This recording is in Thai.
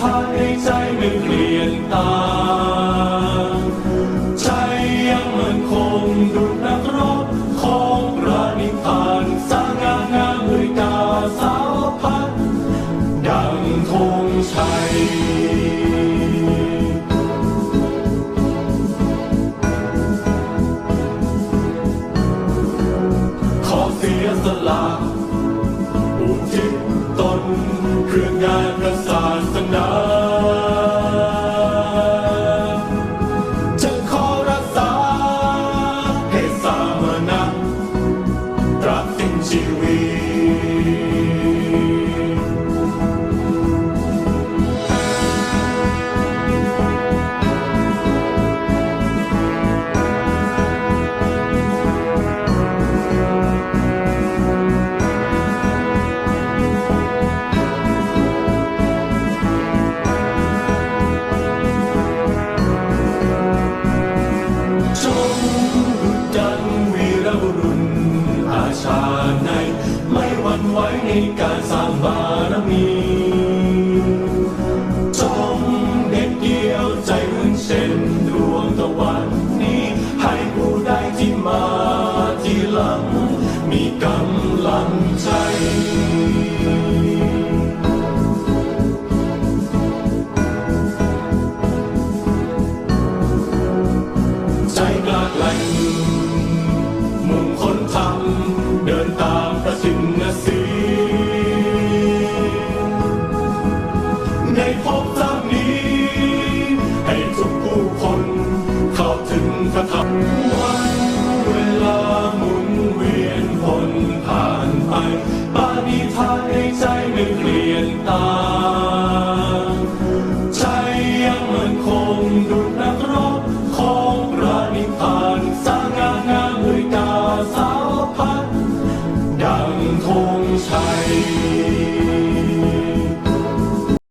ภายใจไม่เปลี่ยนตา ใจยังมั่นคงดุจนักรบของรานิพพานสง่างามด้วยกาสาวพัดดังธงชัยขอเสียสละอุทิศตนเครื่องงานพระ be. ในการสร้างบารมีจงเด็ดเดียวใจวุ่นเช่นดวงตะวัน 同在